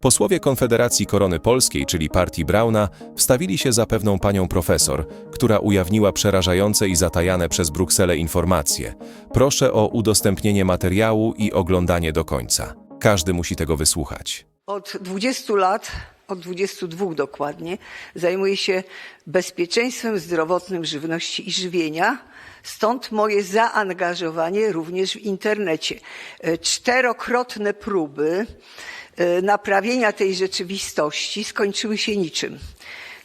Posłowie Konfederacji Korony Polskiej, czyli partii Brauna, wstawili się za pewną panią profesor, która ujawniła przerażające i zatajane przez Brukselę informacje. Proszę o udostępnienie materiału i oglądanie do końca. Każdy musi tego wysłuchać. Od 20 lat, od 22 dokładnie, zajmuję się bezpieczeństwem zdrowotnym żywności i żywienia. Stąd moje zaangażowanie również w internecie. E, Czterokrotne próby naprawienia tej rzeczywistości skończyły się niczym.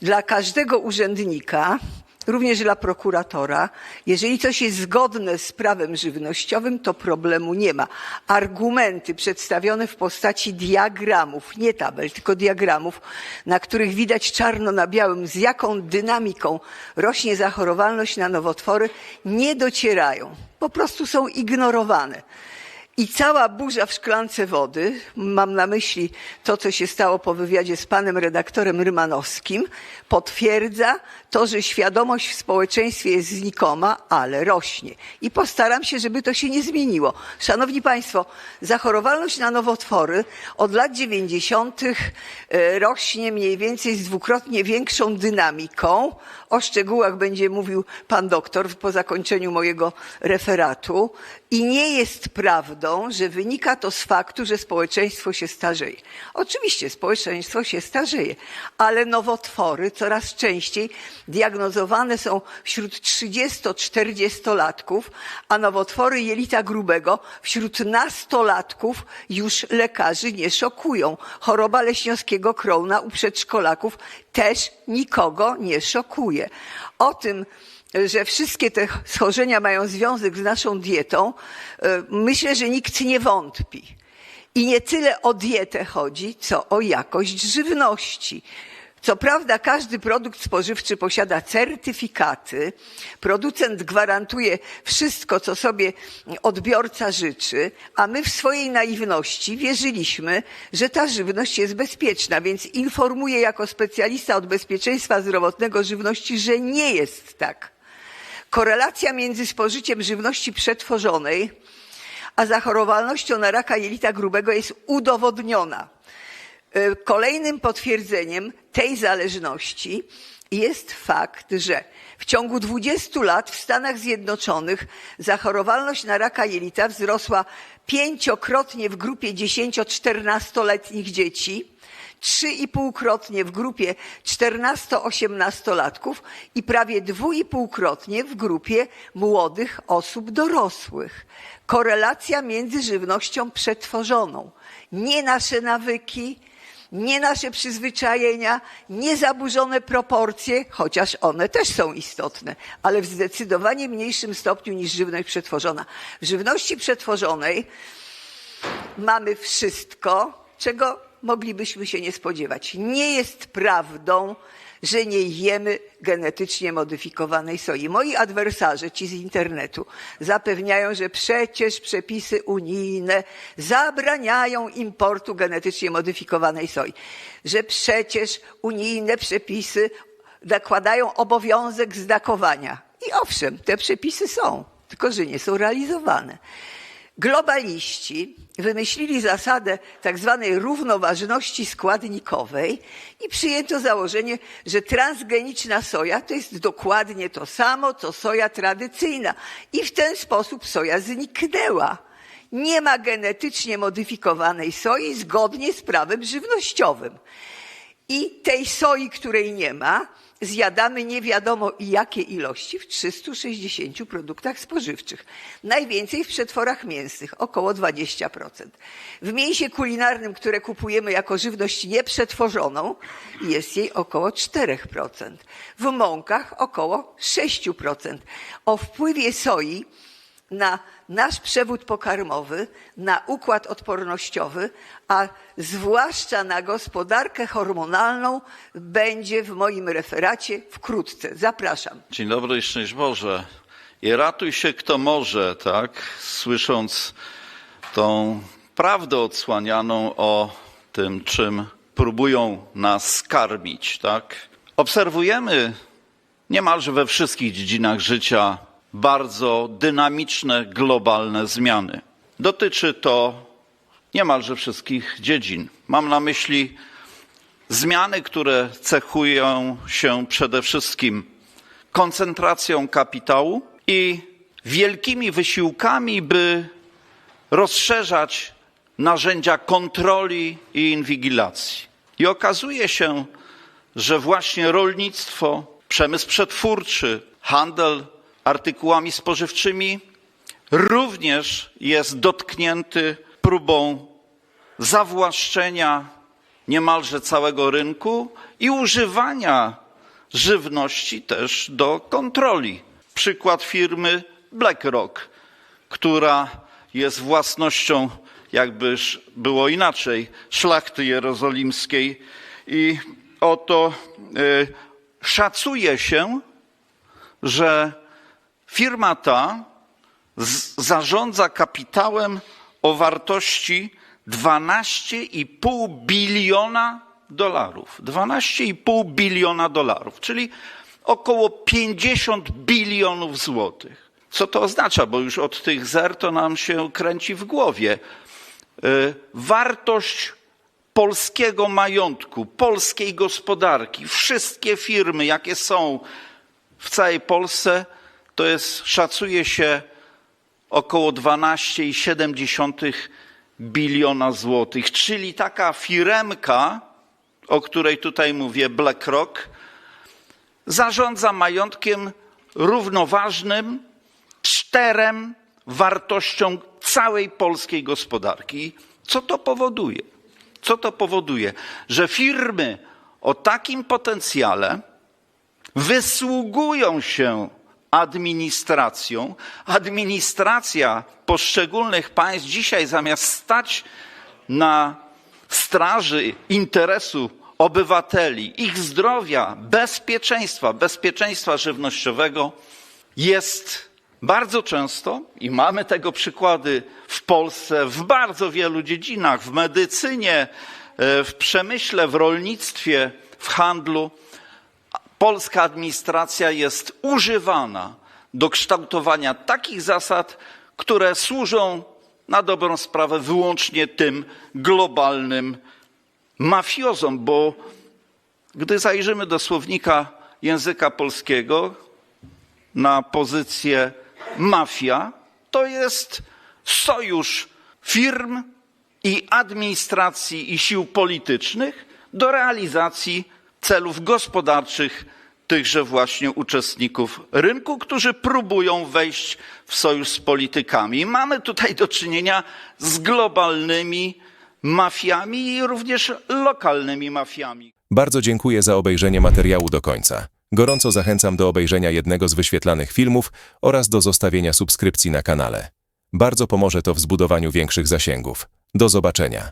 Dla każdego urzędnika, również dla prokuratora, jeżeli coś jest zgodne z prawem żywnościowym, to problemu nie ma. Argumenty przedstawione w postaci diagramów, nie tabel, tylko diagramów, na których widać czarno na białym, z jaką dynamiką rośnie zachorowalność na nowotwory, nie docierają. Po prostu są ignorowane. I cała burza w szklance wody, mam na myśli to, co się stało po wywiadzie z panem redaktorem Rymanowskim, potwierdza to, że świadomość w społeczeństwie jest znikoma, ale rośnie. I postaram się, żeby to się nie zmieniło. Szanowni Państwo, zachorowalność na nowotwory od lat 90. e, rośnie mniej więcej z dwukrotnie większą dynamiką. O szczegółach będzie mówił pan doktor po zakończeniu mojego referatu. I nie jest prawdą, że wynika to z faktu, że społeczeństwo się starzeje. Oczywiście społeczeństwo się starzeje, ale nowotwory coraz częściej diagnozowane są wśród 30-40-latków, a nowotwory jelita grubego wśród nastolatków już lekarzy nie szokują. Choroba leśniowskiego krona u przedszkolaków też nikogo nie szokuje. O tym, że wszystkie te schorzenia mają związek z naszą dietą, e, myślę, że nikt nie wątpi. I nie tyle o dietę chodzi, co o jakość żywności. Co prawda, każdy produkt spożywczy posiada certyfikaty. Producent gwarantuje wszystko, co sobie odbiorca życzy, a my w swojej naiwności wierzyliśmy, że ta żywność jest bezpieczna, więc informuję jako specjalista od bezpieczeństwa zdrowotnego żywności, że nie jest tak. Korelacja między spożyciem żywności przetworzonej a zachorowalnością na raka jelita grubego jest udowodniona. E, Kolejnym potwierdzeniem tej zależności jest fakt, że w ciągu 20 lat w Stanach Zjednoczonych zachorowalność na raka jelita wzrosła pięciokrotnie w grupie 10-14-letnich dzieci, trzy i półkrotnie w grupie 14-18-latków i prawie dwuipółkrotnie w grupie młodych osób dorosłych. Korelacja między żywnością przetworzoną. Nie nasze nawyki, nie nasze przyzwyczajenia, nie zaburzone proporcje, chociaż one też są istotne, ale w zdecydowanie mniejszym stopniu niż żywność przetworzona. W żywności przetworzonej mamy wszystko, czego moglibyśmy się nie spodziewać. Nie jest prawdą, że nie jemy genetycznie modyfikowanej soi. Moi adwersarze, ci z internetu, zapewniają, że przecież przepisy unijne zabraniają importu genetycznie modyfikowanej soi, że przecież unijne przepisy nakładają obowiązek znakowania. I owszem, te przepisy są, tylko że nie są realizowane. Globaliści wymyślili zasadę tak zwanej równoważności składnikowej i przyjęto założenie, że transgeniczna soja to jest dokładnie to samo, co soja tradycyjna. I w ten sposób soja zniknęła. Nie ma genetycznie modyfikowanej soi zgodnie z prawem żywnościowym. I tej soi, której nie ma, zjadamy nie wiadomo jakie ilości w 360 produktach spożywczych. Najwięcej w przetworach mięsnych, około 20%. W mięsie kulinarnym, które kupujemy jako żywność nieprzetworzoną, jest jej około 4%. W mąkach około 6%. O wpływie soi na nasz przewód pokarmowy, na układ odpornościowy, a zwłaszcza na gospodarkę hormonalną będzie w moim referacie wkrótce. Zapraszam. Dzień dobry i szczęść Boże. I ratuj się kto może, tak? Słysząc tą prawdę odsłanianą o tym, czym próbują nas skarmić, tak? Obserwujemy niemalże we wszystkich dziedzinach życia bardzo dynamiczne, globalne zmiany. Dotyczy to niemalże wszystkich dziedzin. Mam na myśli zmiany, które cechują się przede wszystkim koncentracją kapitału i wielkimi wysiłkami, by rozszerzać narzędzia kontroli i inwigilacji. I okazuje się, że właśnie rolnictwo, przemysł przetwórczy, handel artykułami spożywczymi również jest dotknięty próbą zawłaszczenia niemalże całego rynku i używania żywności też do kontroli. Przykład firmy BlackRock, która jest własnością, jakbyż było inaczej, szlachty jerozolimskiej. I oto y, szacuje się, że firma ta zarządza kapitałem o wartości 12,5 biliona dolarów. 12,5 biliona dolarów, czyli około 50 bilionów złotych. Co to oznacza? Bo już od tych zer to nam się kręci w głowie. Y, Wartość polskiego majątku, polskiej gospodarki, wszystkie firmy, jakie są w całej Polsce, to jest, szacuje się, około 12,7 biliona złotych. Czyli taka firemka, o której tutaj mówię, BlackRock, zarządza majątkiem równoważnym czterem wartościom całej polskiej gospodarki. Co to powoduje? Co to powoduje? Że firmy o takim potencjale wysługują się administracją. Administracja poszczególnych państw dzisiaj zamiast stać na straży interesu obywateli, ich zdrowia, bezpieczeństwa, bezpieczeństwa żywnościowego, jest bardzo często, i mamy tego przykłady w Polsce, w bardzo wielu dziedzinach, w medycynie, e, w przemyśle, w rolnictwie, w handlu, polska administracja jest używana do kształtowania takich zasad, które służą na dobrą sprawę wyłącznie tym globalnym mafiozom, bo gdy zajrzymy do słownika języka polskiego na pozycję mafia, to jest sojusz firm i administracji i sił politycznych do realizacji celów gospodarczych tychże właśnie uczestników rynku, którzy próbują wejść w sojusz z politykami. Mamy tutaj do czynienia z globalnymi mafiami i również lokalnymi mafiami. Bardzo dziękuję za obejrzenie materiału do końca. Gorąco zachęcam do obejrzenia jednego z wyświetlanych filmów oraz do zostawienia subskrypcji na kanale. Bardzo pomoże to w zbudowaniu większych zasięgów. Do zobaczenia.